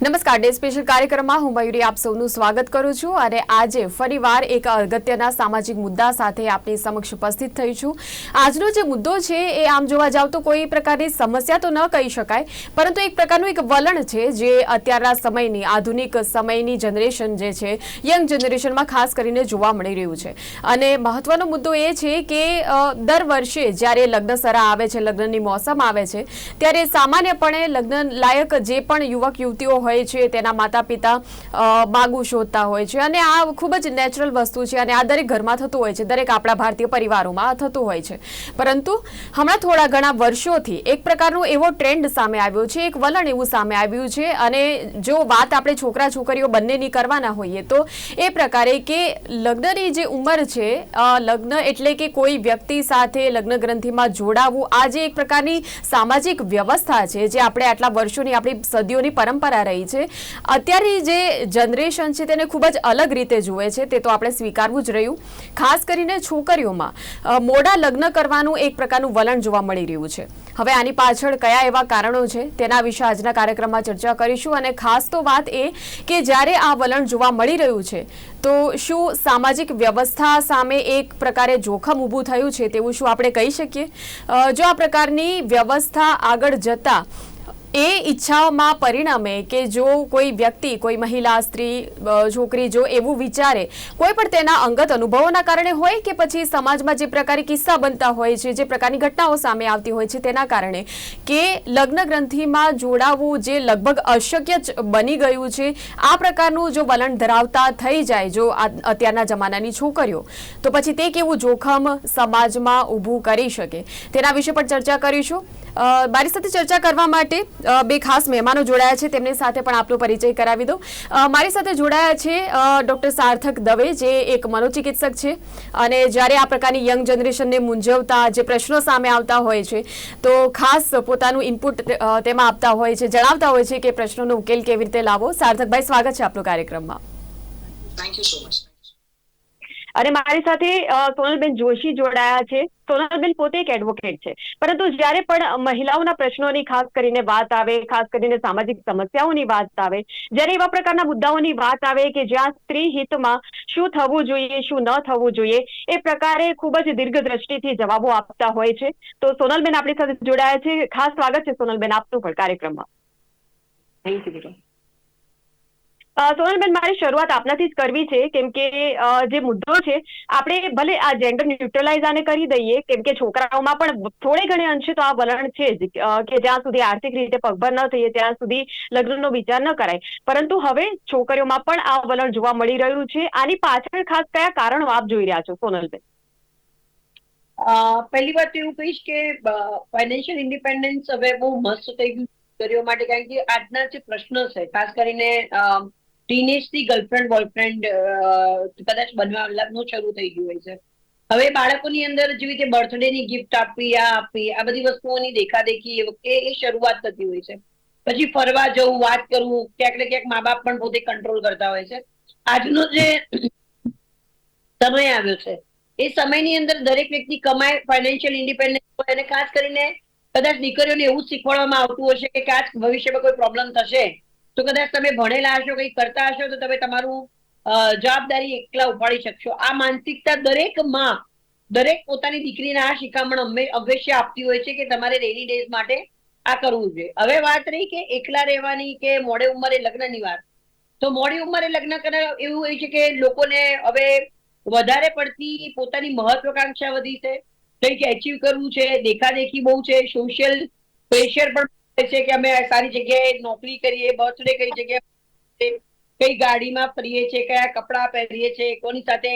નમસ્કાર, day special કાર્યક્રમમાં હું મયુરી આપ સૌનું સ્વાગત કરું છું અને આજે ફરીવાર એક અગત્યના સામાજિક મુદ્દા સાથે આપની સમક્ષ ઉપસ્થિત થઈ છું. આજનો જે મુદ્દો છે એ આમ જોવા જાવ તો કોઈ પ્રકારની સમસ્યા તો ન કહી શકાય, પરંતુ એક પ્રકારનું એક વલણ છે જે અત્યારના સમયની, આધુનિક સમયની જનરેશન જે છે, યંગ જનરેશનમાં ખાસ કરીને જોવા મળી રહ્યું છે. અને મહત્વનો મુદ્દો એ છે કે દર વર્ષે જ્યારે લગ્ન સરા આવે છે, લગ્નની મોસમ આવે છે, ત્યારે સામાન્યપણે લગ્ન લાયક જે પણ યુવક યુવતીઓ હોય છે, તેના માતા પિતા માગું શોધતા હોય છે અને આ ખૂબ જ નેચરલ વસ્તુ છે અને આ દરેક ઘરમાં થતું હોય છે, દરેક આપણા ભારતીય પરિવારોમાં થતું હોય છે. પરંતુ હમણાં થોડા ઘણા વર્ષોથી એક પ્રકારનો એવો ટ્રેન્ડ સામે આવ્યો છે, એક વલણ એવું સામે આવ્યું છે અને જો વાત આપણે છોકરા છોકરીઓ બંનેની કરવાના હોઈએ તો એ પ્રકારે કે લગ્નની જે ઉંમર છે લગ્ન એટલે કે કોઈ વ્યક્તિ સાથે લગ્ન ગ્રંથિમાં જોડાવવું આ જે એક પ્રકારની સામાજિક વ્યવસ્થા છે, જે આપણે આટલા વર્ષોની આપણી સદીઓની પરંપરા રહી છે. અત્યારની જે જનરેશન છે તેને ખૂબ જ અલગ રીતે જુએ છે, તે તો આપણે સ્વીકારવું જ રહ્યું. ખાસ કરીને છોકરીઓમાં મોડા લગ્ન કરવાનું એક પ્રકારનું વલણ જોવા મળી રહ્યું છે. હવે આની પાછળ કયા એવા કારણો છે, તેના વિશે આજના કાર્યક્રમમાં ચર્ચા કરીશું. અને ખાસ તો વાત એ કે જ્યારે આ વલણ જોવા મળી રહ્યું છે, તો શું સામાજિક વ્યવસ્થા સામે એક પ્રકારે જોખમ ઊભું થયું છે, તેવું શું આપણે કહી શકીએ? જો આ પ્રકારની વ્યવસ્થા આગળ જતા એ ઈચ્છાઓમાં પરિણમે કે જો કોઈ વ્યક્તિ, કોઈ મહિલા, સ્ત્રી છોકરી જો એવું વિચારે, કોઈ પણ તેના અંગત અનુભવોના કારણે હોય કે પછી સમાજમાં જે પ્રકારે કિસ્સા બનતા હોય છે, જે પ્રકારની ઘટનાઓ સામે આવતી હોય છે તેના કારણે કે લગ્ન ગ્રંથિમાં જોડાવવું જે લગભગ અશક્ય બની ગયું છે, આ પ્રકારનું જો વલણ ધરાવતા થઈ જાય જો અત્યારના જમાનાની છોકરીઓ, તો પછી તે કેવું જોખમ સમાજમાં ઊભું કરી શકે? તેના વિશે પણ ચર્ચા કરીશું. મારી સાથે ચર્ચા કરવા માટે બે ખાસ મહેમાનો જોડાયા છે. તેમની સાથે પણ આપનો પરિચય કરાવી દઉં. મારી સાથે જોડાયા છે ડૉક્ટર સાર્થક દવે, જે એક મનોચિકિત્સક છે. અને જ્યારે આ પ્રકારની યંગ જનરેશનને મૂંઝવતા જે પ્રશ્નો સામે આવતા હોય છે, તો ખાસ પોતાનું ઇનપુટ તેમાં આપતા હોય છે, જણાવતા હોય છે કે પ્રશ્નોનો ઉકેલ કેવી રીતે લાવો સાર્થકભાઈ, સ્વાગત છે આપનો કાર્યક્રમમાં. થેન્ક યુ સો મચ અને મારી સાથે સોનલબેન જોશી જોડાયા છે. સોનલબેન પોતે એક એડવોકેટ છે. પરંતુ જ્યારે પણ મહિલાઓના પ્રશ્નોની ખાસ કરીને વાત આવે, ખાસ કરીને સામાજિક સમસ્યાઓની વાત આવે, જ્યારે એવા પ્રકારના મુદ્દાઓની વાત આવે કે જ્યાં સ્ત્રી હિતમાં શું થવું જોઈએ, શું ન થવું જોઈએ, એ પ્રકારે ખૂબ જ દીર્ઘ દ્રષ્ટિથી જવાબો આપતા હોય છે. તો સોનલબેન આપણી સાથે જોડાયા છે. ખાસ સ્વાગત છે સોનલબેન આપનું પણ કાર્યક્રમમાં. થેન્ક યુ સોનલબેન મારે શરૂઆત આપનાથી જ કરવી છે, કેમ કે જે મુદ્દો છે, આપણે ભલે આ જેન્ડર ન્યુટ્રલાઇઝ આને કરી દઈએ, કેમ કે છોકરાઓમાં પણ થોડે ઘણે અંશે તો આ વલણ છે જ કે જ્યાં સુધી આર્થિક રીતે પગભર ન થઈએ, ત્યાં સુધી લગ્નનો વિચાર ન કરાય. પરંતુ હવે છોકરીઓમાં પણ આ વલણ જોવા મળી રહ્યું છે. આની પાછળ ખાસ કયા કારણો આપ જોઈ રહ્યા છો સોનલબેન પહેલી વાત એવું કહીશ કે ફાઇનાન્શિયલ ઇન્ડિપેન્ડન્સ હવે બહુ મસ્ત થઈ ગયું માટે, કારણ કે આજના જે પ્રશ્ન છે, ખાસ કરીને ટીનેજથી ગર્લફ્રેન્ડ બોયફ્રેન્ડ કદાચ બનવા લગ્ન શરૂ થઈ ગયું હોય છે. હવે બાળકોની અંદર જેવી રીતે બર્થડે ની ગિફ્ટ આપવી, આ આપવી, આ બધી વસ્તુઓની દેખાદેખી એ વખતે એ શરૂઆત થતી હોય છે. પછી ફરવા જવું, વાત કરવું, ક્યાંક ને ક્યાંક મા બાપ પણ પોતે કંટ્રોલ કરતા હોય છે. આજનો જે સમય આવ્યો છે, એ સમયની અંદર દરેક વ્યક્તિ કમાય ફાઇનાન્શિયલ ઇન્ડિપેન્ડન્સ હોય અને ખાસ કરીને કદાચ દીકરીઓને એવું શીખવાડવામાં આવતું હશે કે કાચ ભવિષ્યમાં કોઈ પ્રોબ્લેમ થશે તો કદાચ તમે ભણેલા હશો કંઈક કરતા હશો, તો તમે તમારું જવાબદારી એકલા ઉપાડી શકશો. આ માનસિકતા દરેકમાં, દરેક પોતાની દીકરીને આ શિખામણ અવશ્ય આપતી હોય છે કે તમારે રેની ડેઝ માટે આ કરવું જોઈએ. હવે વાત રહી કે એકલા રહેવાની કે મોડે ઉંમરે લગ્નની વાત. તો મોડી ઉંમરે લગ્ન કરે, એવું હોય છે કે લોકોને હવે વધારે પડતી પોતાની મહત્વકાંક્ષા વધી છે. કંઈક એચીવ કરવું છે, દેખાદેખી બહુ છે સોશિયલ પ્રેશર પણ છે કે અમે સારી જગ્યાએ નોકરી કરીએ બર્થડે કઈ જગ્યાએ કઈ ગાડીમાં ફરીએ છીએ, કયા કપડાં પહેરીએ છીએ, કોની સાથે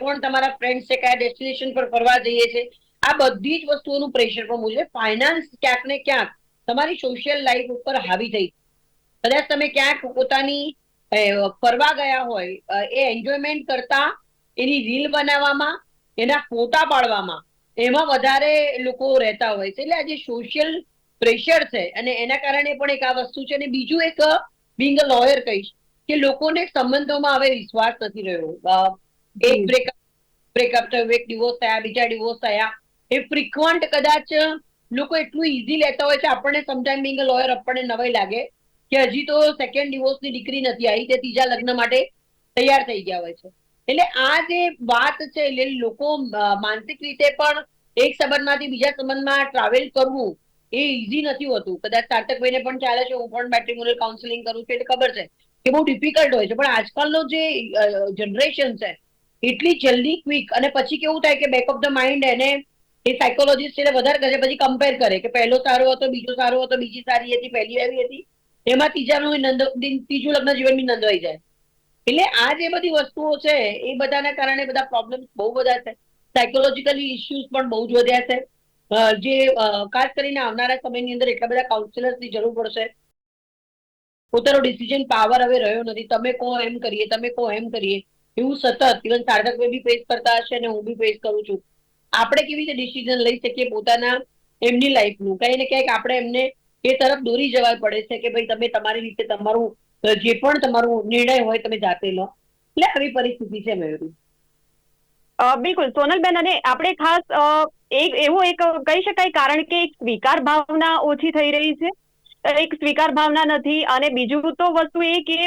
કોણ તમારા ફ્રેન્ડ છે, કયા ડેસ્ટિનેશન પર ફરવા જઈએ છીએ આ બધી જ વસ્તુઓનું પ્રેશર પણ બહુ ફાઇનાન્સ ક્યાંક ને ક્યાંક તમારી સોશિયલ લાઈફ ઉપર હાવી થઈ કદાચ તમે ક્યાંક પોતાની ફરવા ગયા હોય એ એન્જોયમેન્ટ કરતા એની રીલ બનાવવામાં, એના ફોટા પાડવામાં એમાં વધારે લોકો રહેતા હોય છે. એટલે આજે સોશિયલ પ્રેશર છે. અને એના કારણે પણ એક આ વસ્તુ છે. અને બીજું એક બિંગ અ લોયર કહીશ કે લોકોને સંબંધોમાં હવે વિશ્વાસ નથી રહ્યો. એક બ્રેકઅપ બ્રેકઅપ થયું એક ડિવોર્સ થયા બીજા ડિવોર્સ થયા. એ ફ્રિકવન્ટ કદાચ લોકો એટલું ઈઝી લેતા હોય છે. આપણને સમટાઈમ બિંગ અ લોયર આપણને નવાઈ લાગે કે હજી તો સેકન્ડ ડિવોર્સની દીકરી નથી આવી. તે ત્રીજા લગ્ન માટે તૈયાર થઈ ગયા હોય છે. એટલે આ જે વાત છે એટલે લોકો માનસિક રીતે પણ એક સંબંધમાંથી બીજા સંબંધમાં ટ્રાવેલ કરવું એ ઈઝી નથી હોતું. કદાચ સાર્થકભાઈને પણ ચાલે છે, હું પણ મેટ્રિમોનિયલ કાઉન્સિલિંગ કરું છું, એટલે ખબર છે કે બહુ ડિફિકલ્ટ હોય છે. પણ આજકાલનો જે જનરેશન છે, એટલી જલ્દી ક્વિક અને પછી કેવું થાય કે બેક ઓફ ધ માઇન્ડ એને, એ સાયકોલોજીસ્ટ એટલે વધારે કરે પછી કમ્પેર કરે કે પહેલો સારો હતો, બીજો સારો હતો, બીજી સારી હતી, પહેલી આવી હતી. એમાં ત્રીજાનું ત્રીજું લગ્ન જીવન બી નંદવાઈ જાય એટલે આ જે બધી વસ્તુઓ છે, એ બધાના કારણે બધા પ્રોબ્લેમ્સ બહુ બધા છે. સાયકોલોજીકલી ઇસ્યુઝ પણ બહુ જ વધ્યા છે. જે ખાસ કરીને આવનારા સમયની અંદર એટલા બધા કાઉન્સિલર્સની જરૂર પડશે. પોતાનો ડિસિઝન પાવર હવે રહ્યો નથી. તમે કહો એમ કરીએ, તમે કહો એમ કરીએ. એવું સતત ઇવન સાર્થકભાઈ બી ફેસ કરતા હશે અને હું બી ફેસ કરું છું. આપણે કેવી રીતે ડિસિઝન લઈ શકીએ પોતાના, એમની લાઈફનું કઈ ને ક્યાંક આપણે એમને એ તરફ દોરી જવા પડે છે કે ભાઈ તમે તમારી રીતે તમારું, જે પણ તમારું નિર્ણય હોય તમે જાતે લો. એટલે આવી પરિસ્થિતિ છે મયુરી બિલકુલ. સોનલબેન અને આપણે ખાસ એક, એવું એક કહી શકાય કારણ કે એક સ્વીકાર ભાવના ઓછી થઈ રહી છે. એક સ્વીકાર ભાવના નથી, અને બીજું તો વસ્તુ એ કે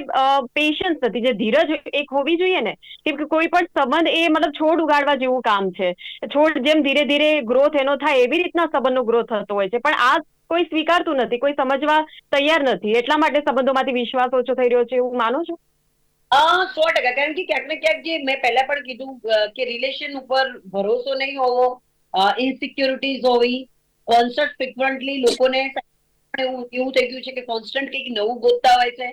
પેશન્સ નથી. જે ધીરજ એક હોવી જોઈએ ને કે કોઈ પણ સંબંધ એ મતલબ છોડ ઉગાડવા જેવું કામ છે. છોડ જેમ ધીરે ધીરે ગ્રોથ એનો થાય, એવી રીતના સંબંધનો ગ્રોથ થતો હોય છે. પણ આ કોઈ સ્વીકારતું નથી, કોઈ સમજવા તૈયાર નથી. એટલા માટે સંબંધોમાંથી વિશ્વાસ ઓછો થઈ રહ્યો છે, એવું માનો છો? સો ટકા. કારણ કે ક્યાંક ને ક્યાંક જે મેં પહેલા પણ કીધું કે રિલેશન ઉપર ભરોસો નહીં હોવો ઇન્સિક્યોરિટીઝ હોવી કોન્સર્ટ ફ્રિકવન્ટલી લોકોને એવું થઈ ગયું છે કે કોન્સ્ટન્ટ કંઈક નવું ગોતતા હોય છે.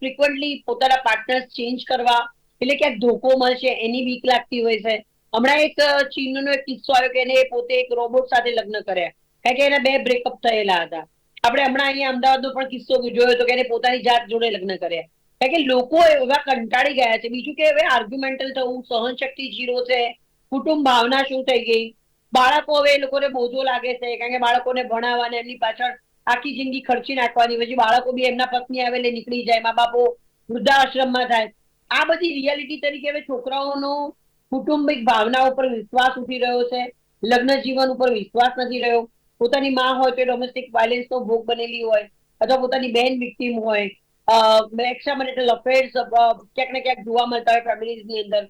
ફ્રિકવન્ટલી પોતાના પાર્ટનર્સ ચેન્જ કરવા, એટલે ક્યાંક ધોકો મળશે, એની બીક લાગતી હોય છે. હમણાં એક ચીનનો એક કિસ્સો આવ્યો કે એને પોતે એક રોબોટ સાથે લગ્ન કર્યા. કારણ કે એના બે બ્રેકઅપ થયેલા હતા. આપણે હમણાં અહીંયા અમદાવાદનો પણ કિસ્સો જોયો હતો કે એને પોતાની જાત જોડે લગ્ન કર્યા. કે લોકો એવા કંટાળી ગયા છે. બીજું કે હવે આર્ગ્યુમેન્ટલ થવું સહનશક્તિ જીરો છે. કુટુંબ ભાવના શું થઈ ગઈ? બાળકો હવે એ લોકોને બોજો લાગે છે. કારણ કે બાળકોને ભણાવવાને એમની પાછળ આખી જિંદગી ખર્ચી નાખવાની. પછી બાળકો બી એમના પત્ની આવેલે નીકળી જાય. મા બાપો વૃદ્ધાશ્રમમાં થાય. આ બધી રિયાલિટી તરીકે હવે છોકરાઓનો કુટુંબિક ભાવના ઉપર વિશ્વાસ ઉઠી રહ્યો છે. લગ્ન જીવન ઉપર વિશ્વાસ નથી રહ્યો. પોતાની માં હોય તો ડોમેસ્ટિક વાયલન્સનો ભોગ બનેલી હોય. અથવા પોતાની બેન વિક્ટીમ હોય. એક્સ્ટ્રા મેરિટલ અફેર્સ ક્યાંક ને ક્યાંક જોવા મળતા હોય ફેમિલીઝની અંદર.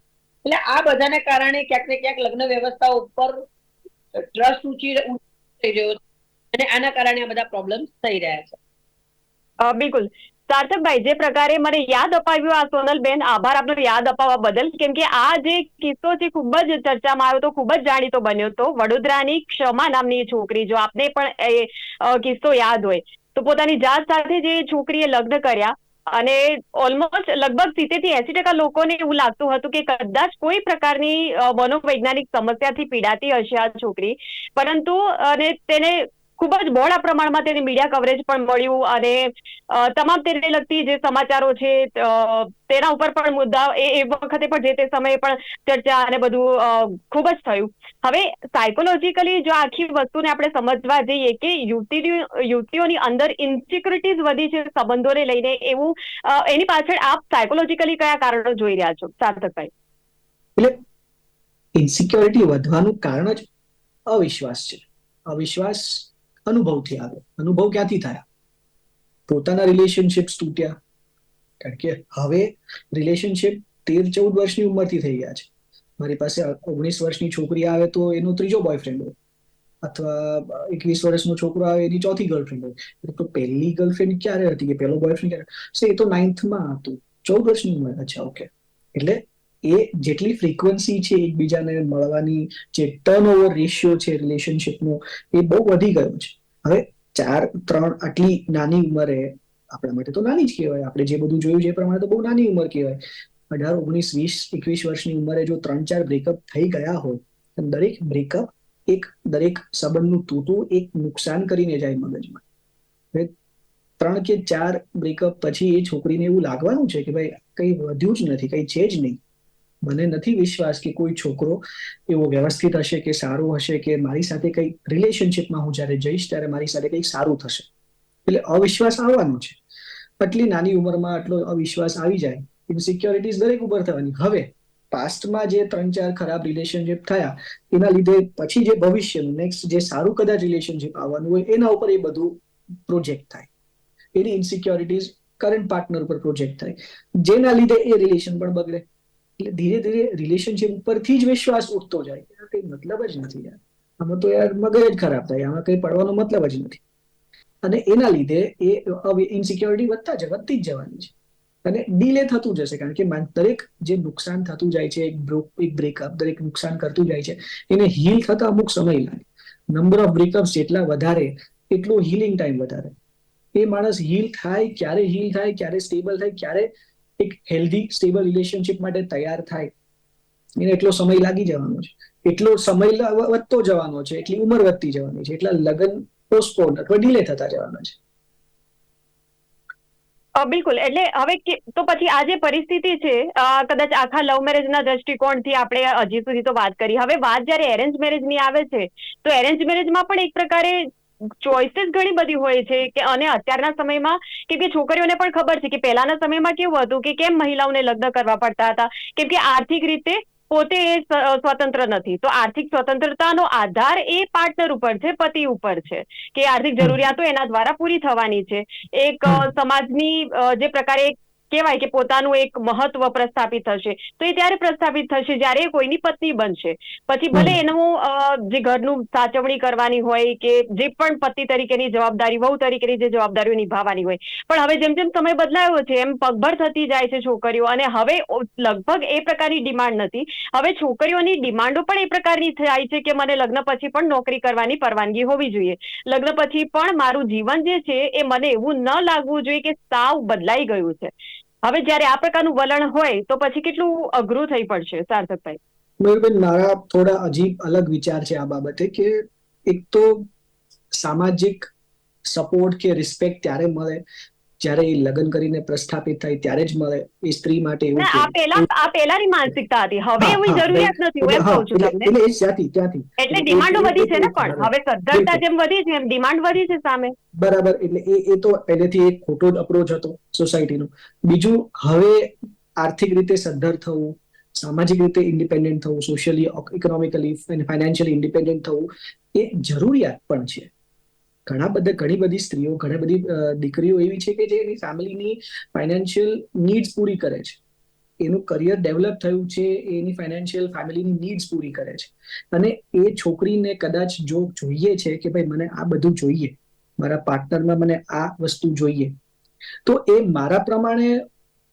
એટલે આ બધાને કારણે ક્યાંક ને ક્યાંક લગ્ન વ્યવસ્થા ઉપર ટ્રસ્ટ ઊંચી થઈ રહ્યો અને આના કારણે આ બધા પ્રોબ્લેમ્સ થઈ રહ્યા છે. બિલકુલ. સાર્થકભાઈ, જે પ્રકારે મને યાદ અપાવ્યું આ સોનલબેન, આભાર આપનો યાદ અપાવવા બદલ. કેમ કે આ જે કિસ્સો છે ખૂબ જ ચર્ચામાં આવ્યો તો ખૂબ જ જાણીતો બન્યો હતો. વડોદરાની ક્ષમા નામની છોકરી, જો આપને પણ એ કિસ્સો યાદ હોય. તો પોતાની જાત સાથે જે છોકરીએ લગ્ન કર્યા અને ઓલમોસ્ટ લગભગ સિત્તેરથી એસી ટકા લોકોને એવું લાગતું હતું કે કદાચ કોઈ પ્રકારની મનોવૈજ્ઞાનિક સમસ્યાથી પીડાતી હશે આ છોકરી. પરંતુ, અને તેને ખૂબ જ બહોળા પ્રમાણમાં તેને મીડિયા કવરેજ પણ મળ્યું અને તમામ તેને લગતી જે સમાચારો છે તેના ઉપર પણ મુદ્દા એ વખતે પણ જે તે સમયે પણ ચર્ચા અને બધું ખૂબ જ થયું. હવે સાયકોલોજીકલી જો આખી વસ્તુને આપણે સમજવા જઈએ કે યુવતી યુવતીઓની અંદર ઇન્સિક્યુરિટીઝ વધી છે સંબંધોને લઈને, એવું એની પાછળ આપ સાયકોલોજીકલી કયા કારણો જોઈ રહ્યા છો? સાર્થકભાઈ. એટલે ઇન્સિક્યોરિટી વધવાનું કારણ જ અવિશ્વાસ છે. અવિશ્વાસ અનુભવથી આવે. અનુભવ ક્યાંથી થયા? પોતાના રિલેશનશિપ્સ તૂટ્યા. કારણ કે હવે રિલેશનશિપ તેર ચૌદ વર્ષની ઉંમરથી થઈ ગયા છે. મારી પાસે ઓગણીસ વર્ષની છોકરી આવે તો એનો ત્રીજો બોયફ્રેન્ડ હોય. અથવા એકવીસ વર્ષનો છોકરો આવે એની ચોથી ગર્લફ્રેન્ડ હોય. તો પહેલી ગર્લફ્રેન્ડ ક્યારે હતી કે પહેલો બોયફ્રેન્ડ ક્યારે? એ તો નાઇન્થમાં હતું. ચૌદ વર્ષની ઉંમર અચ્છા ઓકે એટલે એ જેટલી ફ્રીક્વન્સી છે એકબીજાને મળવાની જે ટર્ન ઓવર રેશિયો છે રિલેશનશિપનો એ બહુ વધી ગયો છે. હવે ચાર, ત્રણ આટલી નાની ઉંમરે, આપણા માટે તો નાની જ કહેવાય. આપણે જે બધું જોયું છે એ પ્રમાણે તો બહુ નાની ઉંમર કહેવાય. અઢાર, ઓગણીસ, વીસ, એકવીસ વર્ષની ઉંમરે જો ત્રણ, ચાર બ્રેકઅપ થઈ ગયા હોય દરેક બ્રેકઅપ એક દરેક સંબંધનું તૂટું, એક નુકસાન કરીને જાય મગજમાં. ત્રણ કે ચાર બ્રેકઅપ પછી એ છોકરીને એવું લાગવાનું છે કે ભાઈ, કંઈ વધ્યું જ નથી, કંઈ છે જ નહીં. મને નથી વિશ્વાસ કે કોઈ છોકરો એવો વ્યવસ્થિત હશે કે સારો હશે કે મારી સાથે કઈ રિલેશનશિપમાં હું જ્યારે જઈશ ત્યારે મારી સાથે કંઈક સારું થશે. એટલે અવિશ્વાસ આવવાનો છે. આટલી નાની ઉંમરમાં આટલો અવિશ્વાસ આવી જાય ઇનસિક્યોરિટીઝ દરેક ઉપર થવાની. હવે પાસ્ટમાં જે ત્રણ ચાર ખરાબ રિલેશનશિપ થયા, એના લીધે પછી જે ભવિષ્યનું નેક્સ્ટ જે સારું કદાચ રિલેશનશિપ આવવાનું હોય, એના ઉપર એ બધું પ્રોજેક્ટ થાય. એની ઇન્સિક્યોરિટીઝ કરંટ પાર્ટનર ઉપર પ્રોજેક્ટ થાય. જેના લીધે એ રિલેશન પણ બગડે. ધીરે ધીરે રિલેશનશિપ ઉપરથી જ વિશ્વાસ ઉઠતો જાય એનો મતલબ જ નથી યાર. આમાં તો યાર મગજ જ ખરાબ થાય. આમાં કઈ પડવાનો મતલબ જ નથી. અને એના લીધે એ ઇનસિક્યોરિટી વધતા જ, વધતી જ જવાની છે. અને ડીલે થતું જશે. કારણ કે દરેક જે નુકસાન થતું જાય છે, એક બ્રોક એક બ્રેકઅપ દરેક નુકસાન કરતું જાય છે, એને હીલ થતા અમુક સમય લાગે. નંબર ઓફ બ્રેકઅપ્સ જેટલા વધારે, એટલો હીલિંગ ટાઈમ વધારે. એ માણસ હીલ થાય, ક્યારે હીલ થાય, ક્યારે સ્ટેબલ થાય, ક્યારે એક હેલ્ધી સ્ટેબલ રિલેશનશિપ માટે તૈયાર થાય. એને એટલો સમય લાગી જવાનો છે. એટલો સમય વધતો જવાનો છે. એટલી ઉંમર વધતી જવાની છે. એટલા લગ્ન પોસ્ટપોન અથવા ડીલે થતા જવાના છે. બિલકુલ. એટલે હવે તો પછી આ જે પરિસ્થિતિ છે કદાચ આખા લવ મેરેજના દ્રષ્ટિકોણથી આપણે હજી સુધી તો વાત કરી. હવે વાત જ્યારે એરેન્જ મેરેજની આવે છે, તો એરેન્જ મેરેજમાં પણ એક પ્રકારે ચોઇસીસ ઘણી બધી હોય છે કે અને અત્યારના સમયમાં કેમ કે છોકરીઓને પણ ખબર છે કે પહેલાના સમયમાં કેવું હતું કે કેમ મહિલાઓને લગ્ન કરવા પડતા હતા? કેમ કે આર્થિક રીતે પોતે એ સ્વ- સ્વતંત્ર નથી. તો આર્થિક સ્વતંત્રતાનો આધાર એ પાર્ટનર ઉપર છે પતિ ઉપર છે. કે આર્થિક જરૂરિયાતો એના દ્વારા પૂરી થવાની છે. એક સમાજની જે પ્રકારે કહેવાય કે પોતાનું એક મહત્વ પ્રસ્થાપિત થશે. તો એ ત્યારે પ્રસ્થાપિત થશે જ્યારે કોઈની પત્ની બનશે. પછી ભલે એનું જે ઘરનું સાચવણી કરવાની હોય કે જે પણ પતિ તરીકેની જવાબદારી વહુ તરીકેની જે જવાબદારીઓ નિભાવવાની હોય. પણ હવે જેમ જેમ સમય બદલાયો છે એમ પગભર થતી જાય છે છોકરીઓ અને હવે લગભગ એ પ્રકારની ડિમાન્ડ નથી. હવે છોકરીઓની ડિમાન્ડો પણ એ પ્રકારની થાય છે કે મને લગ્ન પછી પણ નોકરી કરવાની પરવાનગી હોવી જોઈએ. લગ્ન પછી પણ મારું જીવન જે છે એ મને એવું ન લાગવું જોઈએ કે સાવ બદલાઈ ગયું છે. હવે જ્યારે આ પ્રકારનું વલણ હોય, તો પછી કેટલું અઘરું થઈ પડશે, સાર્થકભાઈ? મયુરબેન મારા થોડા અજીબ અલગ વિચાર છે આ બાબતે કે એક તો સામાજિક સપોર્ટ કે રિસ્પેક્ટ ત્યારે મળે જ્યારે એ લગ્ન કરીને પ્રસ્થાપિત થાય ત્યારે જ મળે એ સ્ત્રી માટે એવું આ પહેલા આ પહેલાની માનસિકતા હતી. હવે એવી જરૂરિયાત નથી હું એમ કહું છું તમને. એટલે એ ત્યાંથી ત્યાંથી. એટલે ડિમાન્ડો વધી છે ને પણ હવે સદ્ધરતા જેમ વધી છે એમ ડિમાન્ડ વધી છે સામે. બરાબર. એટલે એ એ તો પહેલેથી એક ખોટો જ અપ્રોચ હતો સોસાયટીનો બીજું હવે આર્થિક રીતે સદ્ધર થવું સામાજિક રીતે ઇન્ડિપેન્ડન્ટ થવું સોશિયલી ઇકોનોમિકલી ફાઇનાન્શિયલી ઇન્ડિપેન્ડન્ટ થવું એ જરૂરિયાત પણ છે. ઘણા બધા, ઘણી બધી સ્ત્રીઓ, ઘણી બધી દીકરીઓ એવી છે કે જે એની ફેમિલીની ફાઇનાન્શિયલ નીડ્સ પૂરી કરે છે. એનું કરિયર ડેવલપ થયું છે, એની ફાઇનાન્શિયલ ફેમિલીની નીડ્સ પૂરી કરે છે. અને એ છોકરીને કદાચ જો જોઈએ છે કે ભાઈ મને આ બધું જોઈએ, મારા પાર્ટનરમાં મને આ વસ્તુ જોઈએ, તો એ મારા પ્રમાણે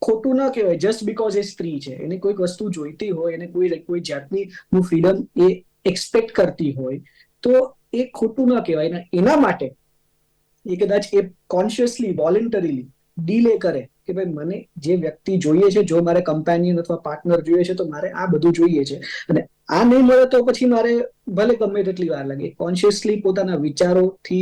ખોટું ન કહેવાય જસ્ટ બીકોઝ એ સ્ત્રી છે. એને કોઈક વસ્તુ જોઈતી હોય, એને કોઈ કોઈ જાતની નું ફ્રીડમ એ એક્સપેક્ટ કરતી હોય, તો એ ખોટું ના કહેવાય. એના માટે એ કદાચ એ કોન્શિયસલી વોલેન્ટરીલી ડીલે કરે. કે ભાઈ મને જે વ્યક્તિ જોઈએ છે, જો મારે કમ્પેનિયન અથવા પાર્ટનર જોઈએ છે, તો મારે આ બધું જોઈએ છે. અને આ નહીં મળે તો પછી મારે ભલે ગમે તેટલી વાર લાગે. કોન્શિયસલી પોતાના વિચારોથી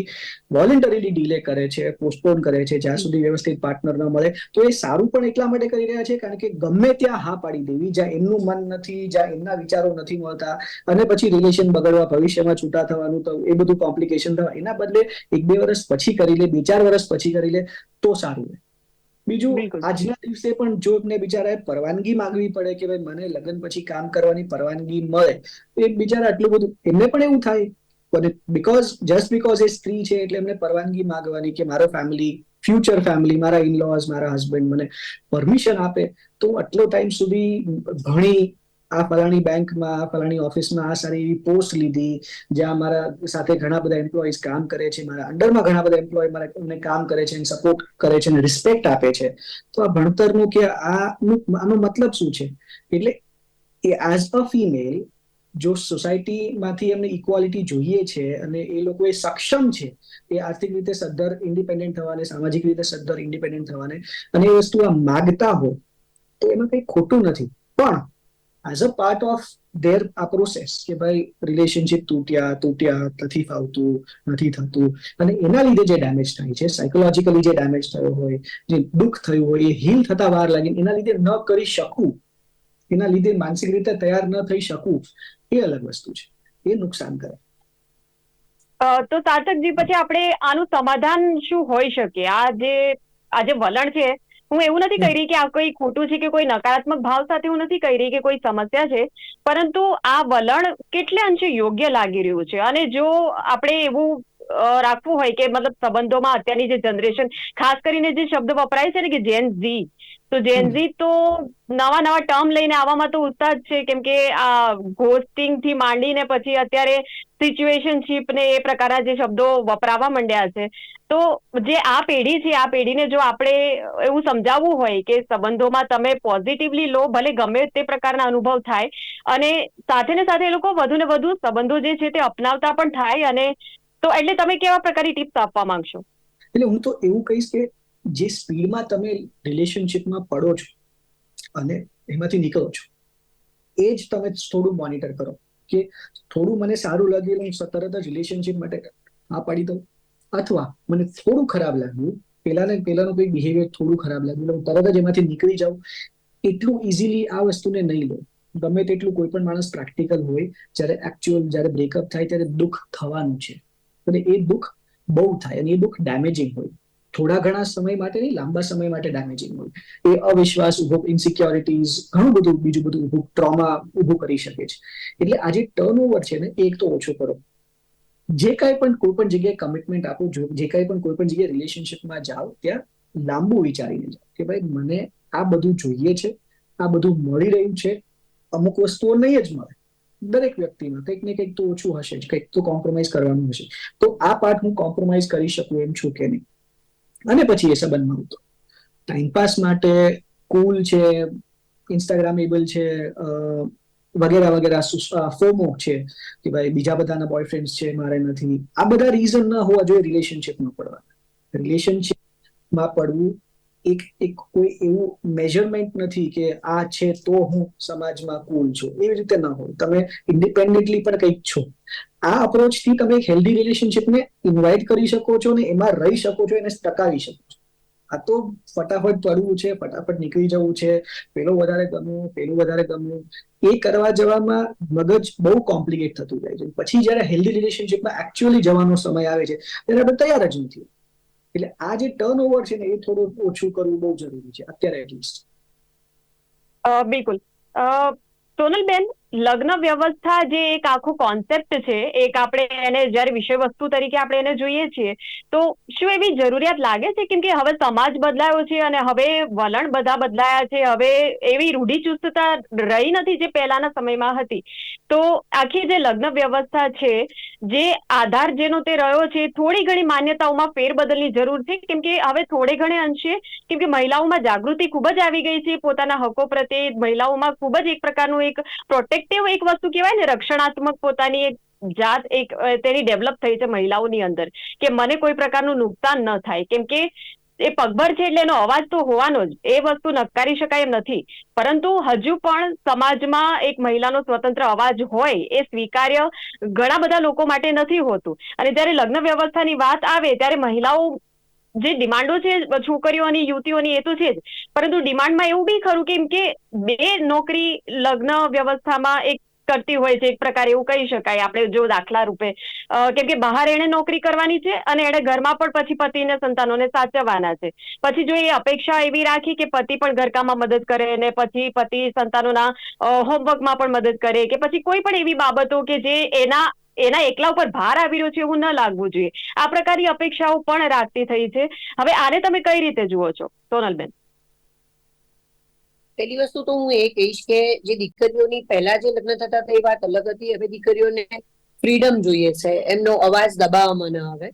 વોલેન્ટરીલી ડીલે કરે છે પોસ્ટપોન કરે છે, જ્યાં સુધી વ્યવસ્થિત પાર્ટનર ન મળે. તો એ સારું પણ એટલા માટે કરી રહ્યા છે, કારણ કે ગમે ત્યાં હા પાડી દેવી, જ્યાં એમનું મન નથી, જ્યાં એમના વિચારો નથી મળતા, અને પછી રિલેશન બગડવા, ભવિષ્યમાં છૂટા થવાનું, તો એ બધું કોમ્પ્લિકેશન થવા, એના બદલે એક બે વર્ષ પછી કરી લે, બે ચાર વર્ષ પછી કરી લે, તો સારું રહે. બીજું આજના દિવસે પણ જો એમને બિચારાએ પરવાનગી માંગવી પડે કે ભાઈ મને લગ્ન પછી કામ કરવાની પરવાનગી મળે તો એ બિચારા આટલું બધું એમને પણ એવું થાય? બીકોઝ જસ્ટ બીકોઝ એ સ્ત્રી છે એટલે એમને પરવાનગી માંગવાની કે મારો ફેમિલી ફ્યુચર ફેમિલી મારા ઇનલોઝ મારા હસબન્ડ મને પરમિશન આપે તો હું આટલો ટાઈમ સુધી ભણી આ ફલાણી બેંકમાં, ફલાણી ઓફિસમાં આ સારી એવી પોસ્ટ લીધી, જ્યાં મારા સાથે ઘણા બધા એમ્પ્લોઈઝ કામ કરે છે, મારા અંડરમાં ઘણા બધા એમ્પ્લોય મારા કામ કરે છે સપોર્ટ કરે છે, અને રિસ્પેક્ટ આપે છે. તો આ ભણતરનું કે આનું, આનો મતલબ શું છે? એટલે એ એઝ અ ફિમેલ જો સોસાયટીમાંથી એમને ઇક્વાલિટી જોઈએ છે, અને એ લોકો એ સક્ષમ છે, એ આર્થિક રીતે સદ્ધર ઇન્ડિપેન્ડન્ટ થવાને, સામાજિક રીતે સદ્ધર ઇન્ડિપેન્ડન્ટ થવાને, અને એ વસ્તુ આ માગતા હો, તો એમાં કંઈ ખોટું નથી. પણ as a part of their આ પ્રોસેસ કે ભાઈ રિલેશનશિપ તૂટ્યા તૂટ્યા, નથી ફાવતું, નથી થતું. અને એના લીધે જે ડેમેજ થાય છે સાયકોલોજીકલી જે ડેમેજ થયો હોય, જે દુઃખ થયું હોય, એ હીલ થતા વાર લાગે, એના લીધે ન કરી શકું, એના લીધે માનસિક રીતે તૈયાર ન થઈ શકું, એ અલગ વસ્તુ છે. એ નુકસાન કરે. તો સાર્થકજી, પછી આપણે આનું સમાધાન શું હોઈ શકે? આ જે આ જે વલણ છે હું એવું નથી કહી રહી કે આ કોઈ ખોટું છે કે કોઈ નકારાત્મક ભાવ સાથે હું નથી કહી રહી કે કોઈ સમસ્યા છે પરંતુ આ વલણ કેટલે અંશે યોગ્ય લાગી રહ્યું છે? અને જો આપણે એવું રાખવું હોય કે મતલબ સંબંધોમાં અત્યારની જે જનરેશન ખાસ કરીને જે શબ્દ વપરાય છે ને કે જેન ઝી તો જેન ઝી તો નવા નવા ટર્મ લઈને આવવામાં તો ઉત્સાહ જ છે કેમ કે આ ગોસ્ટિંગથી માંડીને પછી અત્યારે સિચ્યુએશનશીપ ને એ પ્રકારના જે શબ્દો વપરાવા માંડ્યા છે. તો જે આ પેઢી છે આ પેઢીને જો આપણે એવું સમજાવવું હોય કે સંબંધોમાં તમે પોઝિટિવલી લો ભલે ગમે તે પ્રકારના અનુભવ થાય અને સાથે ને સાથે એ લોકો વધુ ને વધુ સંબંધો જે છે તે અપનાવતા પણ થાય અને તો એટલે તમે કેવા પ્રકારની ટિપ્સ આપવા માંગશો? એટલે હું તો એવું કહીશ કે જે સ્પીડમાં તમે રિલેશનશિપમાં પડો છો અને એમાંથી નીકળો છો, એ જ તમે થોડું મોનિટર કરો કે થોડું મને સારું લાગ્યું હું તરત જ રિલેશનશિપ માટે આ પાડી દઉં અથવા મને થોડું ખરાબ લાગ્યું, પેલાને પેલાનું કોઈ બિહેવિયર થોડું ખરાબ લાગ્યું હું તરત જ એમાંથી નીકળી જાઉં, એટલું ઇઝીલી આ વસ્તુને નહીં લો. ગમે તેટલું કોઈ પણ માણસ પ્રેક્ટિકલ હોય, જ્યારે એકચ્યુઅલ જ્યારે બ્રેકઅપ થાય ત્યારે દુઃખ થવાનું છે. અને એ દુઃખ બહુ થાય અને એ દુઃખ ડેમેજિંગ હોય. થોડા ઘણા સમય માટે નહીં, લાંબા સમય માટે ડેમેજિંગ હોય. એ અવિશ્વાસ, ઊભો ઇન્સિક્યોરિટીઝ ઘણું બધું, બીજું બધું ઉભું ટ્રોમા ઉભું કરી શકે છે. એટલે આ જે ટર્ન ઓવર છે ને એક તો ઓછો કરો. જે કાંઈ પણ કોઈ પણ જગ્યાએ કમિટમેન્ટ આપો, જો કાંઈ પણ કોઈ પણ જગ્યાએ રિલેશનશિપમાં જાઓ, ત્યાં લાંબુ વિચારીને જાઓ કે ભાઈ મને આ બધું જોઈએ છે, આ બધું મળી રહ્યું છે, અમુક વસ્તુઓ નહીં જ મળે. દરેક વ્યક્તિમાં કંઈક ને કંઈક તો ઓછું હશે જ, કંઈક તો કોમ્પ્રોમાઇઝ કરવાનું હશે. તો આ પાર્ટ હું કોમ્પ્રોમાઇઝ કરી શકું એમ છું કે નહીં? અને પછી એ સંબંધમાં હતો ટાઈમપાસ માટે કુલ છે ઇન્સ્ટાગ્રામેબલ છે વગેરે વગેરે ફોમો છે કે ભાઈ બીજા બધાના બોયફ્રેન્ડ છે, મારે નથી. આ બધા રીઝન ન હોવા જોઈએ રિલેશનશિપમાં પડવા રિલેશનશિપમાં પડવું એક એક કોઈ એવું મેજરમેન્ટ નથી કે આ છે તો હું સમાજમાં કુલ છું. એવી રીતે ન હોય. તમે ઇન્ડિપેન્ડન્ટલી પણ કંઈક છો. આ અપ્રોચથી તમે એક હેલ્ધી રિલેશનશીપને ઇન્વાઇટ કરી શકો છો અને એમાં રહી શકો છો, એને ટકાવી શકો છો. આ તો ફટાફટ પડવું છે, ફટાફટ નીકળી જવું છે. પેલો વધારે ગમ્યું, પેલું વધારે ગમ્યું. એ કરવા જવામાં મગજ બહુ કોમ્પ્લિકેટ થતું જાય છે. પછી જ્યારે હેલ્ધી રિલેશનશીપમાં એકચ્યુઅલી જવાનો સમય આવે છે, ત્યારે આપણે તૈયાર જ નથી એટલે આ જે ટર્ન ઓવર છે ને એ થોડું ઓછું કરવું બહુ જરૂરી છે અત્યારે એટલીસ્ટ બિલકુલ. અ, સોનલબેન લગ્ન વ્યવસ્થા જે એક આખો કોન્સેપ્ટ છે, એક આપણે એને જ્યારે વિષય વસ્તુ તરીકે આપણે એને જોઈએ છીએ, તો શું એવી જરૂરિયાત લાગે છે? કેમ કે હવે સમાજ બદલાયો છે અને હવે વલણ બધા બદલાયા છે, હવે એવી રૂઢિચુસ્તતા રહી નથી જે પહેલાના સમયમાં હતી. તો આખી જે લગ્ન વ્યવસ્થા છે, જે આધાર જેનો તે રહ્યો છે, થોડી ઘણી માન્યતાઓમાં ફેરબદલની જરૂર છે. કેમ કે હવે થોડે ઘણે અંશે, કેમ કે મહિલાઓમાં જાગૃતિ ખૂબ જ આવી ગઈ છે, પોતાના હકો પ્રત્યે મહિલાઓમાં ખૂબ જ એક પ્રકારનું એક પ્રોટેક્ટિવ એક વસ્તુ કહેવાય ને, રક્ષણાત્મક પોતાની એક જાત એક તેની ડેવલપ થઈ છે મહિલાઓની અંદર, કે મને કોઈ પ્રકારનું નુકસાન ન થાય. કેમ કે એ પગભર છે એટલે એનો અવાજ તો હોવાનો જ, એ વસ્તુ નકારી શકાય એમ નથી. પરંતુ હજુ પણ સમાજમાં એક મહિલાનો સ્વતંત્ર અવાજ હોય, એ સ્વીકાર્ય ઘણા બધા લોકો માટે નથી હોતું. અને જ્યારે લગ્ન વ્યવસ્થાની વાત આવે, ત્યારે મહિલાઓ જે ડિમાન્ડો છે છોકરીઓની, યુવતીઓની, એ તો છે જ. પરંતુ ડિમાન્ડમાં એવું બી ખરું કેમ કે બે નોકરી લગ્ન વ્યવસ્થામાં એક કરતી હોય છે, એક પ્રકારે એવું કહી શકાય. આપણે જો દાખલા રૂપે કેમ કે બહાર એણે નોકરી કરવાની છે અને એણે ઘરમાં પણ પછી પતિને સંતાનોને સાચવવાના છે. પછી જો એ અપેક્ષા એવી રાખી કે પતિ પણ ઘરકામમાં મદદ કરે અને પછી પતિ સંતાનોના હોમવર્કમાં પણ મદદ કરે કે પછી કોઈ પણ એવી બાબતો કે જે એના એના એકલા ઉપર ભાર આવી રહ્યો છે એવું ન લાગવું જોઈએ. આ પ્રકારની અપેક્ષાઓ પણ રાખતી થઈ છે. હવે આને તમે કઈ રીતે જુઓ છો? સોનલબેન. પહેલી વસ્તુ તો હું એ કહીશ કે જે દીકરીઓની પહેલા જે લગ્ન થતા હતા વાત અલગ હતી. હવે દીકરીઓને ફ્રીડમ જોઈએ છે. એમનો અવાજ દબાવવામાં ન આવે.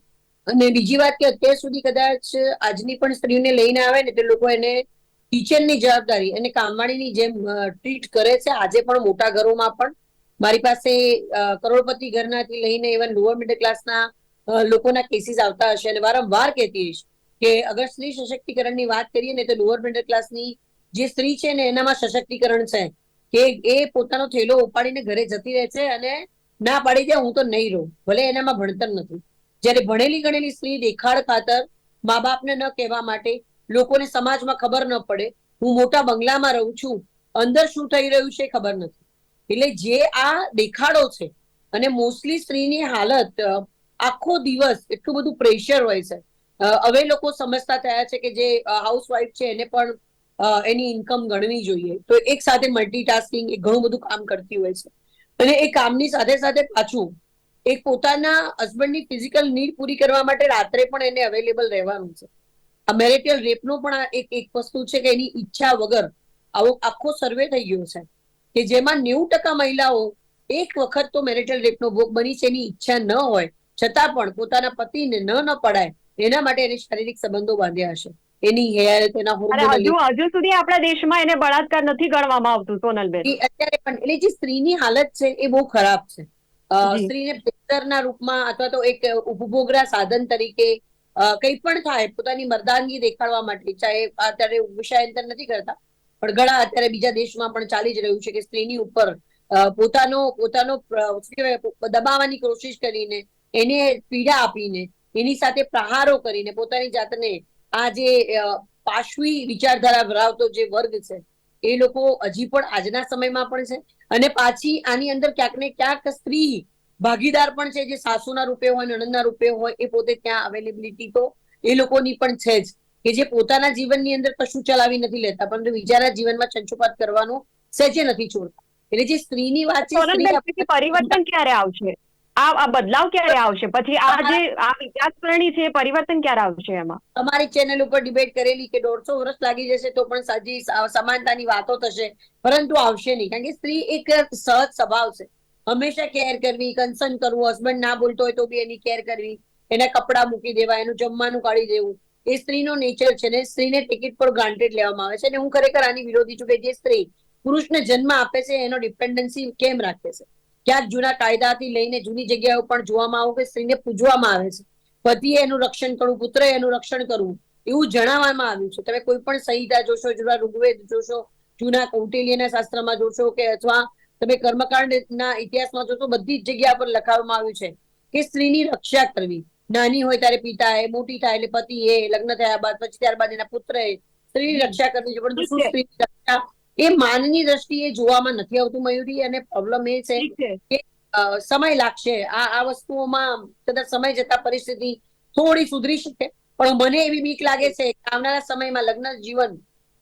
અને બીજી વાત કે અત્યાર સુધી કદાચ આજની પણ સ્ત્રીઓને લઈને આવે ને તે લોકો એને કિચનની જવાબદારી અને કામવાળીની જેમ ટ્રીટ કરે છે. આજે પણ મોટા ઘરોમાં પણ મારી પાસે કરોડપતિ ઘરનાથી લઈને ઇવન લોઅર મિડલ ક્લાસના લોકોના કેસીસ આવતા હશે અને વારંવાર કહેતી હશે કે અગર સ્ત્રી સશક્તિકરણની વાત કરીએ ને તો લોઅર મિડલ ક્લાસની જે સ્ત્રી છે ને એનામાં સશક્તિકરણ છે કે એ પોતાનો થેલો ઉપાડીને ઘરે જતી રહે છે અને ના પાડી દે હું તો નહીં રહું, ભલે એનામાં ભણતર નથી. જ્યારે ભણેલી ગણેલી સ્ત્રી દેખાડ ખાતર મા બાપને ન કહેવા માટે લોકોને સમાજમાં ખબર ન પડે, હું મોટા બંગલામાં રહું છું, અંદર શું થઈ રહ્યું છે ખબર નથી. એટલે જે આ દેખાડો છે, અને મોસ્ટલી સ્ત્રીની હાલત આખો દિવસ એટલું બધું પ્રેશર હોય છે. હવે લોકો સમજતા થયા છે કે જે હાઉસવાઈફ છે એને પણ એની ઇન્કમ ગણવી જોઈએ. તો એક સાથે મલ્ટીટાસ્કિંગ એ ઘણું બધું કામ કરતી હોય છે. અને એ કામની સાથે સાથે પાછું, એ પોતાના હસબન્ડની ફિઝિકલ નીડ પૂરી કરવા માટે રાત્રે પણ એને અવેલેબલ રહેવાનું છે. આ મેરેટિયલ રેપનો પણ એક એક વસ્તુ છે કે એની ઈચ્છા વગર આવો આખો સર્વે થઈ ગયો છે. કે જેમાં નેવું ટકા મહિલાઓ એક વખત તો મેરિટલ રેપનો ભોગ બની છે એની ઈચ્છા ન હોય. છતાં પણ પોતાના પતિને ન ન પડાય એના માટે એને શારીરિક સંબંધો બાંધ્યા હશે. એની હેલ્થ એના હજુ હજુ સુધી આપણા દેશમાં એને બળાત્કાર નથી ગણવામાં આવતું સોનલબેન અત્યારે પણ એટલે જે સ્ત્રીની હાલત છે એ બહુ ખરાબ છે. સ્ત્રીને પ્રેશરના રૂપમાં અથવા તો એક ઉપભોગરા સાધન તરીકે કંઈ પણ થાય પોતાની મર્દાનગી દેખાડવા માટે ચાહે અત્યારે વિષયાંતર નથી કરતા ઘણા અત્યારે બીજા દેશમાં પણ ચાલી જ રહ્યું છે કે સ્ત્રીની ઉપર પોતાનો પોતાનો દબાવવાની કોશિશ કરીને, એને પીડા આપીને, એની સાથે પ્રહારો કરીને, પોતાની જાતને આ જે પાશવી વિચારધારા ધરાવતો જે વર્ગ છે, એ લોકો હજી પણ આજના સમયમાં પણ છે. અને પાછી આની અંદર ક્યાંક ને ક્યાંક સ્ત્રી ભાગીદાર પણ છે, જે સાસુના રૂપે હોય, નણંદના રૂપે હોય, એ પોતે ત્યાં અવેલેબિલિટી તો એ લોકોની પણ છે જ. કે જે પોતાના જીવનની અંદર કશું ચલાવી નથી લેતા પરંતુ બીજાના જીવનમાં છંછોપાત કરવાનું સહેજે નથી છોડતા. એટલે જે સ્ત્રીની વાત છે પરિવર્તન ક્યારે આવશે? આ આ બદલાવ ક્યારે આવશે? પછી આ જે આ વિચારસરણી છે પરિવર્તન ક્યારે આવશે એમાં? તમારી ચેનલ ઉપર ડિબેટ કરેલી કે દોઢસો વર્ષ લાગી જશે તો પણ સાજી સમાનતાની વાતો થશે પરંતુ આવશે નહીં. કારણ કે સ્ત્રી એક સહજ સ્વભાવ છે. હંમેશા કેર કરવી કન્સર્ન કરવું હસબન્ડ ના બોલતો હોય તો બી એની કેર કરવી એના કપડા મૂકી દેવા એનું જમવાનું કાઢી દેવું એ સ્ત્રીનો નેચર છે ને સ્ત્રીને ટિકિટ પર ગ્રાન્ટેડ લેવામાં આવે છે અને હું ખરેખર આની વિરોધી છું કે જે સ્ત્રી પુરુષને જન્મ આપે છે એનો ડિપેન્ડન્સી કેમ રાખે છે? ક્યાંક જૂના કાયદાથી લઈને જૂની જગ્યાઓ પણ જોવામાં આવું કે સ્ત્રીને પૂજવામાં આવે છે. પતિએ એનું રક્ષણ કરવું, પુત્રએ એનું રક્ષણ કરવું, એવું જણાવવામાં આવ્યું છે. તમે કોઈ પણ સંહિતા જોશો જૂના ઋગ્વેદ જોશો, જૂના કૌટિલ્યના શાસ્ત્રમાં જોશો કે અથવા તમે કર્મકાંડના ઇતિહાસમાં જોશો, બધી જ જગ્યા પર લખાવવામાં આવ્યું છે કે સ્ત્રીની રક્ષા કરવી. નાની હોય ત્યારે પિતાએ મોટી થાય એટલે પતિએ લગ્ન થયા બાદ પછી ત્યારબાદ એના પુત્ર એ સ્ત્રી રક્ષા કરવી છે પરંતુ શું સ્ત્રી રક્ષા? એ માનની દ્રષ્ટિએ જોવામાં નથી આવતું મયુરી અને પ્રોબ્લેમ એ છે કે સમય લાગશે. આ આ વસ્તુઓમાં કદાચ સમય જતા પરિસ્થિતિ થોડી સુધરી શકે. પણ મને એવી બીક લાગે છે કે આવનારા સમયમાં લગ્ન જીવન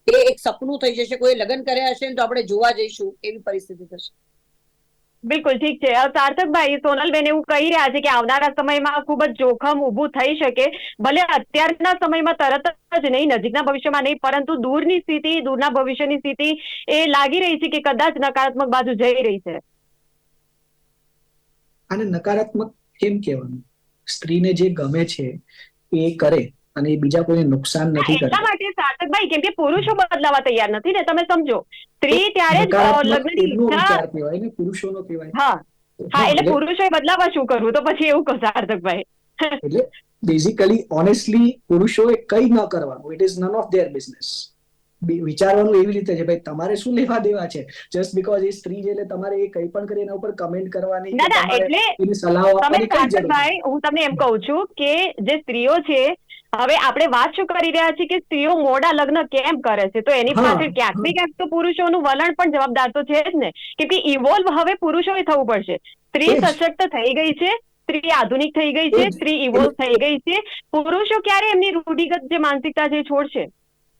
એ એક સપનું થઈ જશે. કોઈ લગ્ન કર્યા હશે ને તો આપણે જોવા જઈશું એવી પરિસ્થિતિ થશે. બિલકુલ, ઠીક છે. સાર્થકભાઈ, સોનલબેન, એવું કહી રહ્યા છે કે આવનારા સમયમાં ખૂબ જ જોખમ ઊભું થઈ શકે. ભલે અત્યારના સમયમાં તરત જ નહીં, નજીકના ભવિષ્યમાં નહીં, પરંતુ દૂરની સ્થિતિ, દૂરના ભવિષ્યની સ્થિતિ એ લાગી રહી છે કે કદાચ નકારાત્મક બાજુ જઈ રહી છે. આને નકારાત્મક કેમ કહેવાનું? સ્ત્રીને જે ગમે છે એ કરે. અને બીજા કોઈને નુકસાન નથી એટલા કરતી. માટે સાર્થકભાઈ કેમ કે પુરુષો બદલાવા તૈયાર નથી ને તમે સમજો. સ્ત્રી ત્યારે જ લગ્નની એમનો ઈચ્છા વિચાર કહેવાય ને પુરુષોનો કહેવાય. હા. હા એટલે એટલે- પુરુષોએ બદલાવા શું કરવું? તો પછી એવું કહો સાર્થકભાઈ. એટલે બેઝિકલી ઓનેસ્ટલી પુરુષોએ કઈ ન કરવાનું. It is none of their business વિચારવાનું એવી રીતે છે ભાઈ તમારે શું લેવા દેવા છે? જસ્ટ બીકોઝ એ સ્ત્રી છે એટલે તમારે એ કઈ પણ કરી એના ઉપર કમેન્ટ કરવાની ના ના એટલે સલાહ આપવાની કઈ જરૂર હું તમને એમ કહું છું કે જે સ્ત્રીઓ છે હવે આપણે વાત શું કરી રહ્યા છીએ કે સ્ત્રીઓ મોડા લગ્ન કેમ કરે છે? તો એની પાસે ક્યાંક ને ક્યાંક તો પુરુષોનું વલણ પણ જવાબદાર તો છે જ ને. કેમ કે ઇવોલ્વ હવે પુરુષોએ થવું પડશે. સ્ત્રી સશક્ત થઈ ગઈ છે સ્ત્રી આધુનિક થઈ ગઈ છે સ્ત્રી ઇવોલ્વ થઈ ગઈ છે. પુરુષો ક્યારે એમની રૂઢિગત જે માનસિકતા છે છોડશે?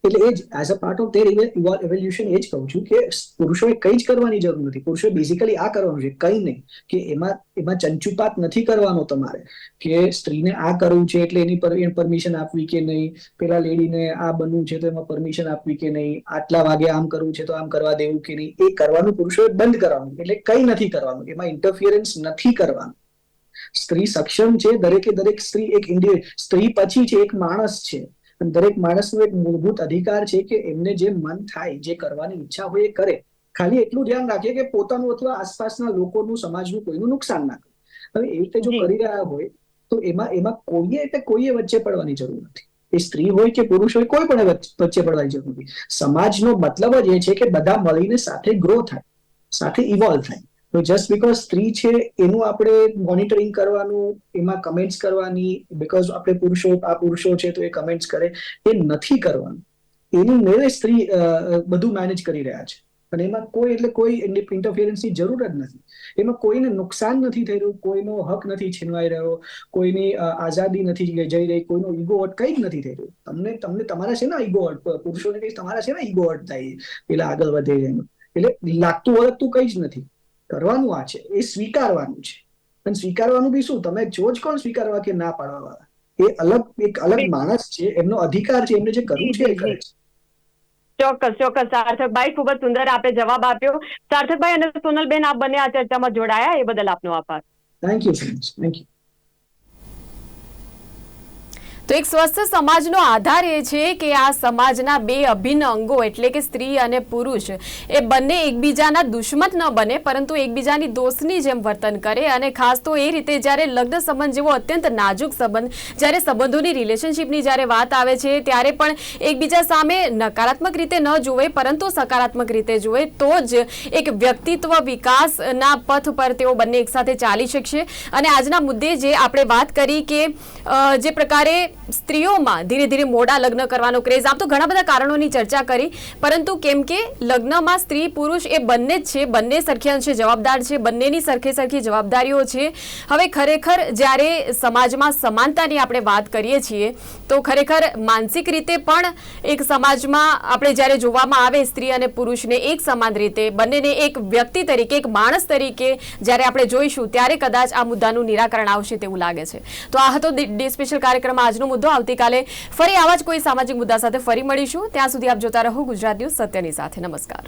એટલે એ જ as a part of their evolution એ જ કહું છું કે પુરુષોએ કંઈ જ કરવાની જરૂર નથી. પુરુષોએ બેઝિકલી આ કરવાનું છે, કંઈ નહીં, કે એમાં એમાં ચંચુપાત નથી કરવાનો તમારે, કે સ્ત્રીને આ કરવું છે એટલે એની પર પરમિશન આપવી કે નહીં, પેલા લેડીને આ બનવું છે તો એમાં પરમિશન આપવી કે નહીં, આટલા વાગે આમ કરવું છે તો આમ કરવા દેવું કે નહીં, એ કરવાનું પુરુષોએ બંધ કરવાનું એટલે કંઈ નથી કરવાનું, એમાં ઇન્ટરફિયરન્સ નથી કરવાનું. સ્ત્રી સક્ષમ છે, દરેકે દરેક સ્ત્રી એક ઇન્ડિયન સ્ત્રી પછી છે એક માણસ છે. અને દરેક માણસનો એક મૂળભૂત અધિકાર છે કે એમને જે મન થાય જે કરવાની ઈચ્છા હોય એ કરે. ખાલી એટલું ધ્યાન રાખે કે પોતાનું અથવા આસપાસના લોકોનું સમાજનું કોઈનું નુકસાન ના કરે. હવે એ રીતે જો કરી રહ્યા હોય તો એમાં એમાં કોઈએ એટલે કોઈએ વચ્ચે પડવાની જરૂર નથી. એ સ્ત્રી હોય કે પુરુષ હોય કોઈ પણ વચ્ચે પડવાની જરૂર નથી. સમાજનો મતલબ જ એ છે કે બધા મળીને સાથે ગ્રો થાય સાથે ઇવોલ્વ થાય. તો જસ્ટ બીકોઝ સ્ત્રી છે, એનું આપણે મોનિટરિંગ કરવાનું, એમાં કમેન્ટ્સ કરવાની બીકોઝ આપણે પુરુષો, આ પુરુષો છે તો એ કમેન્ટ્સ કરે, એ નથી કરવાનું. એની મેળે સ્ત્રી બધું મેનેજ કરી રહ્યા છે. અને એમાં કોઈ, એટલે કોઈ ઇન્ટરફિયરન્સની જરૂર જ નથી. એમાં કોઈને નુકસાન નથી થઈ રહ્યું કોઈનો હક નથી છીનવાઈ રહ્યો, કોઈની આઝાદી નથી જઈ રહી, કોઈનો ઈગો હટ કંઈ જ નથી થઈ રહ્યું તમને તમને તમારા છે ને ઈગો હટ પુરુષોને કઈ તમારા છે ને ઈગો હટ થાય? પેલા આગળ વધે એટલે લાગતું વળગતું કંઈ જ નથી. કરવાનું આ છે એ સ્વીકારવાનું છે. અને સ્વીકારવાનું બી શું? તમે જો જ કોણ સ્વીકારવા કે ના પાડવા વાળા એ અલગ એક અલગ માણસ છે એમનો અધિકાર છે એમને જે કરવું છે એ કરે છે. ચોક્કસ ચોક્કસ. સાર્થકભાઈ ખૂબ જ સુંદર આપે જવાબ આપ્યો. સાર્થકભાઈ અને સોનલબેન આપ બંને આ ચર્ચામાં જોડાયા એ બદલ આપનો આભાર. થેન્ક યુ થેન્ક યુ તો એક સ્વસ્થ સમાજનો આધાર એ છે કે આ સમાજના બે અભિન્ન અંગો, એટલે કે સ્ત્રી અને પુરુષ, એ બંને એકબીજાના દુશ્મન ન બને, પરંતુ એકબીજાની દોસ્તની જેમ વર્તન કરે અને ખાસ તો એ રીતે જ્યારે લગ્ન સંબંધ જેવો અત્યંત નાજુક સંબંધ, જ્યારે સંબંધોની રિલેશનશિપની જ્યારે વાત આવે છે, ત્યારે પણ એકબીજા સામે નકારાત્મક રીતે ન જુએ, પરંતુ સકારાત્મક રીતે જુએ, તો જ એક વ્યક્તિત્વ વિકાસના પથ પર તેઓ બંને એકસાથે ચાલી શકશે. અને આજના મુદ્દે જે આપણે વાત કરી કે જે પ્રકારે સ્ત્રીઓમાં ધીરે ધીરે મોડા લગ્ન કરવાનો ક્રેઝ. આમ તો ઘણા બધા કારણોની ચર્ચા કરી, પરંતુ કેમ કે લગ્નમાં સ્ત્રી પુરુષ એ બંને જ છે, બંને સરખે અંશે જવાબદાર છે, બંનેની સરખે સરખી જવાબદારીઓ છે. હવે ખરેખર જ્યારે સમાજમાં સમાનતાની આપણે વાત કરીએ છીએ, તો ખરેખર માનસિક રીતે પણ એક સમાજમાં આપણે જ્યારે જોવામાં આવે સ્ત્રી અને પુરુષને એક સમાન રીતે, બંનેને એક વ્યક્તિ તરીકે, એક માણસ તરીકે જ્યારે આપણે જોઈશું, ત્યારે કદાચ આ મુદ્દાનું નિરાકરણ આવશે તેવું લાગે છે. તો આ હતો ડે સ્પેશિયલ કાર્યક્રમ આજનો મુદ્દો આવતીકાલે ફરી આવા જ કોઈ સામાજિક મુદ્દા સાથે ફરી મળીશું. ત્યાં સુધી આપ જોતા રહો ગુજરાત ન્યૂઝ સત્યની સાથે. નમસ્કાર.